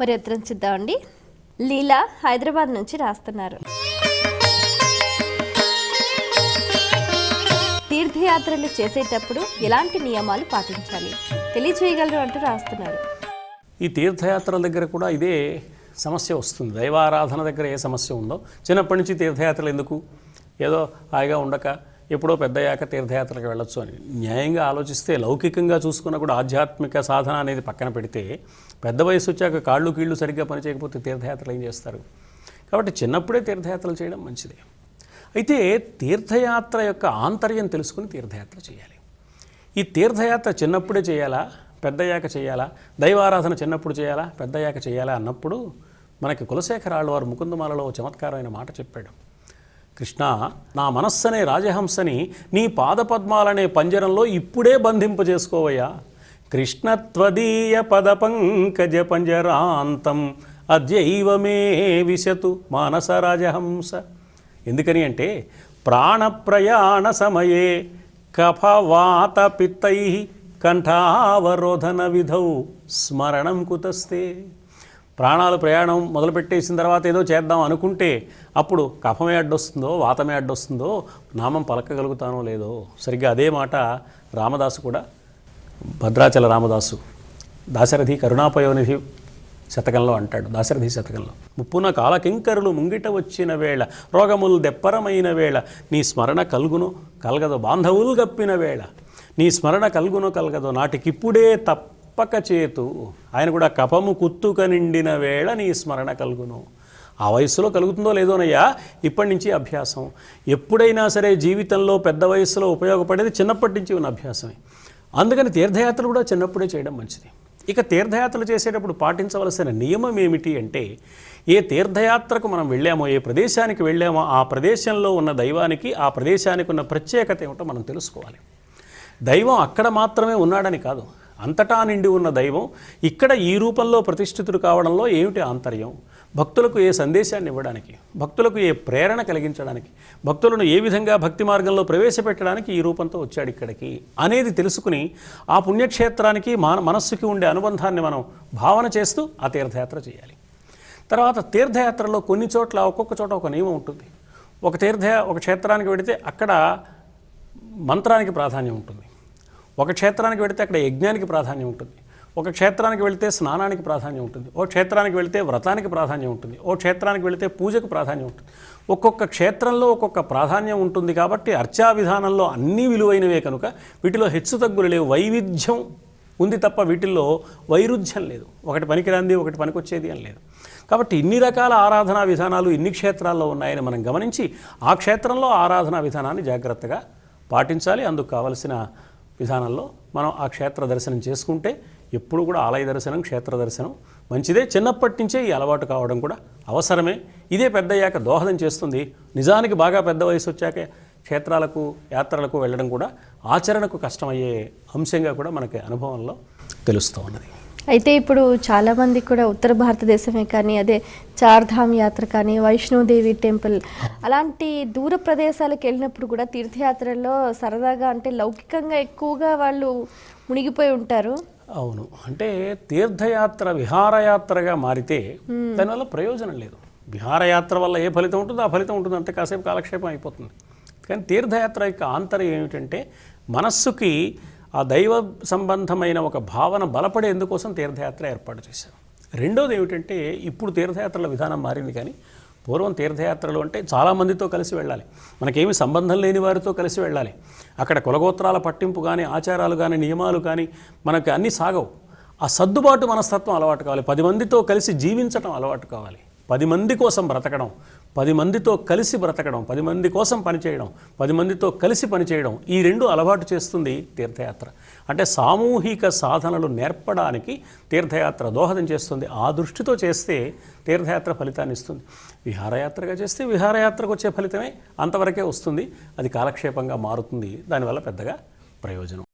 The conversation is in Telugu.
మరి ఉత్తరం చూద్దామండి. లీలా హైదరాబాద్ నుంచి రాస్తున్నారు. తీర్థయాత్రలు చేసేటప్పుడు ఎలాంటి నియమాలు పాటించాలి? తెలియజేయగలరు అంటూ రాస్తున్నారు. ఈ తీర్థయాత్రల దగ్గర కూడా ఇదే సమస్య వస్తుంది. దైవారాధన దగ్గర ఏ సమస్య ఉందో చిన్నప్పటి నుంచి తీర్థయాత్రలు ఎందుకు? ఏదో హాయిగా ఉండక ఎప్పుడో పెద్దయ్యాక తీర్థయాత్రలకు వెళ్ళొచ్చు అని. న్యాయంగా ఆలోచిస్తే లౌకికంగా చూసుకున్నా కూడా ఆధ్యాత్మిక సాధన అనేది పక్కన పెడితే పెద్ద వయసు వచ్చాక కాళ్ళు కీళ్ళు సరిగ్గా పనిచేయకపోతే తీర్థయాత్రలు ఏం చేస్తారు? కాబట్టి చిన్నప్పుడే తీర్థయాత్రలు చేయడం మంచిదే. అయితే తీర్థయాత్ర యొక్క ఆంతర్యం తెలుసుకుని తీర్థయాత్ర చేయాలి. ఈ తీర్థయాత్ర చిన్నప్పుడే చేయాలా? పెద్దయ్యాక చేయాలా? దైవారాధన చిన్నప్పుడు చేయాలా? పెద్దయ్యాక చేయాలా? అన్నప్పుడు మనకి కులశేఖరాళ్ళు వారు ముకుందమాలలో ఓ చమత్కారమైన మాట చెప్పాడు. కృష్ణ నా మనస్సనే రాజహంసని నీ పాదపద్మాలనే పంజరంలో ఇప్పుడే బంధింపజేసుకోవయ్యా. కృష్ణత్వదీయ పద పంకజ పంజరాంతం అద్యైవమే విశతు మానస రాజహంస. ఎందుకని అంటే ప్రాణప్రయాణ సమయే కఫవాత పిత్తై కంఠావరోధన విధౌ స్మరణం కుతస్తే. ప్రాణాలు ప్రయాణం మొదలుపెట్టేసిన తర్వాత ఏదో చేద్దాం అనుకుంటే అప్పుడు కఫమే అడ్డొస్తుందో వాతమే అడ్డొస్తుందో నామం పలకగలుగుతానో లేదో సరిగ్గా అదే మాట రామదాసు కూడా భద్రాచల రామదాసు దాశరథి కరుణాపయోనిధి శతకంలో అంటాడు. దాశరథి శతకంలో. ముప్పున కాలకింకరులు ముంగిట వచ్చిన వేళ రోగములు దెప్పరమైన వేళ నీ స్మరణ కలుగును కలగదు బాంధవులు గప్పిన వేళ నీ స్మరణ కలుగును కలగదు నాటికిప్పుడే తప్పక చేతు. ఆయన కూడా కపము కుత్తుక నిండిన వేళ నీ స్మరణ కలుగును. ఆ వయసులో కలుగుతుందో లేదోనయ్యా? ఇప్పటి నుంచి అభ్యాసం. ఎప్పుడైనా సరే జీవితంలో పెద్ద వయసులో ఉపయోగపడేది చిన్నప్పటి నుంచి ఉన్న అభ్యాసమే. అందుకని తీర్థయాత్రలు కూడా చిన్నప్పుడే చేయడం మంచిది. ఇక తీర్థయాత్రలు చేసేటప్పుడు పాటించవలసిన నియమం ఏమిటి అంటే ఏ తీర్థయాత్రకు మనం వెళ్ళామో ఏ ప్రదేశానికి వెళ్ళామో ఆ ప్రదేశంలో ఉన్న దైవానికి ఆ ప్రదేశానికి ఉన్న ప్రత్యేకత ఏమిటో మనం తెలుసుకోవాలి. దైవం అక్కడ మాత్రమే ఉన్నాడని కాదు. అంతటా నిండి ఉన్న దైవం ఇక్కడ ఈ రూపంలో ప్రతిష్ఠితుడు కావడంలో ఏమిటి ఆంతర్యం? భక్తులకు ఏ సందేశాన్ని ఇవ్వడానికి? భక్తులకు ఏ ప్రేరణ కలిగించడానికి? భక్తులను ఏ విధంగా భక్తి మార్గంలో ప్రవేశపెట్టడానికి ఈ రూపంతో వచ్చాడు ఇక్కడికి? అనేది తెలుసుకుని ఆ పుణ్యక్షేత్రానికి మన మనస్సుకి ఉండే అనుబంధాన్ని మనం భావన చేస్తూ ఆ తీర్థయాత్ర చేయాలి. తర్వాత తీర్థయాత్రలో కొన్ని చోట్ల ఒక్కొక్క చోట ఒక నియమం ఉంటుంది. ఒక తీర్థ ఒక క్షేత్రానికి వెడితే అక్కడ మంత్రానికి ప్రాధాన్యం ఉంటుంది. ఒక క్షేత్రానికి వెళితే అక్కడ యజ్ఞానికి ప్రాధాన్యం ఉంటుంది. ఒక క్షేత్రానికి వెళితే స్నానానికి ప్రాధాన్యం ఉంటుంది. ఓ క్షేత్రానికి వెళితే వ్రతానికి ప్రాధాన్యం ఉంటుంది. ఓ క్షేత్రానికి వెళితే పూజకు ప్రాధాన్యం ఉంటుంది. ఒక్కొక్క క్షేత్రంలో ఒక్కొక్క ప్రాధాన్యం ఉంటుంది కాబట్టి అర్చా విధానంలో అన్నీ విలువైనవే కనుక వీటిలో హెచ్చు తగ్గులు లేవు. వైవిధ్యం ఉంది తప్ప వీటిల్లో వైరుధ్యం లేదు. ఒకటి పనికిరాంది ఒకటి పనికొచ్చేది అని లేదు. కాబట్టి ఇన్ని రకాల ఆరాధనా విధానాలు ఇన్ని క్షేత్రాల్లో ఉన్నాయని మనం గమనించి ఆ క్షేత్రంలో ఆరాధనా విధానాన్ని జాగ్రత్తగా పాటించాలి. అందుకు కావలసిన విధానంలో మనం ఆ క్షేత్ర దర్శనం చేసుకుంటే ఎప్పుడు కూడా ఆలయ దర్శనం క్షేత్ర దర్శనం మంచిదే. చిన్నప్పటి నుంచే ఈ అలవాటు కావడం కూడా అవసరమే. ఇదే పెద్దయ్యాక దోహదం చేస్తుంది. నిజానికి బాగా పెద్ద వయసు వచ్చాక క్షేత్రాలకు యాత్రలకు వెళ్ళడం కూడా ఆచరణకు కష్టమయ్యే అంశంగా కూడా మనకి అనుభవంలో తెలుస్తూ ఉన్నది. అయితే ఇప్పుడు చాలా మంది కూడా ఉత్తర భారతదేశమే కానీ అదే చార్ధామ్ యాత్ర కానీ వైష్ణోదేవి టెంపుల్ అలాంటి దూర ప్రదేశాలకు వెళ్ళినప్పుడు కూడా తీర్థయాత్రల్లో సరదాగా అంటే లౌకికంగా ఎక్కువగా వాళ్ళు మునిగిపోయి ఉంటారు. అవును. అంటే తీర్థయాత్ర విహారయాత్రగా మారితే దానివల్ల ప్రయోజనం లేదు. విహారయాత్ర వల్ల ఏ ఫలితం ఉంటుందో ఆ ఫలితం ఉంటుంది. అంతే కాసేపు కాలక్షేపం అయిపోతుంది. కానీ తీర్థయాత్ర యొక్క ఆంతర్యం ఏమిటంటే మనస్సుకి ఆ దైవ సంబంధమైన ఒక భావన బలపడేందుకోసం తీర్థయాత్ర ఏర్పాటు చేశారు. రెండోది ఏమిటంటే ఇప్పుడు తీర్థయాత్రల విధానం మారింది కానీ పూర్వం తీర్థయాత్రలు అంటే చాలామందితో కలిసి వెళ్ళాలి. మనకేమి సంబంధం లేని వారితో కలిసి వెళ్ళాలి. అక్కడ కులగోత్రాల పట్టింపు కానీ ఆచారాలు కానీ నియమాలు కానీ మనకి అన్నీ సాగవు. ఆ సర్దుబాటు మనస్తత్వం అలవాటు కావాలి. పది మందితో కలిసి జీవించటం అలవాటు కావాలి. పది మంది కోసం బ్రతకడం పది మందితో కలిసి బ్రతకడం పది మంది కోసం పనిచేయడం పది మందితో కలిసి పనిచేయడం ఈ రెండు అలవాటు చేస్తుంది తీర్థయాత్ర. అంటే సామూహిక సాధనలు నేర్పడానికి తీర్థయాత్ర దోహదం చేస్తుంది. ఆ దృష్టితో చేస్తే తీర్థయాత్ర ఫలితాన్ని ఇస్తుంది. విహారయాత్రగా చేస్తే విహారయాత్రకు వచ్చే ఫలితమే అంతవరకే వస్తుంది. అది కాలక్షేపంగా మారుతుంది. దానివల్ల పెద్దగా ప్రయోజనం.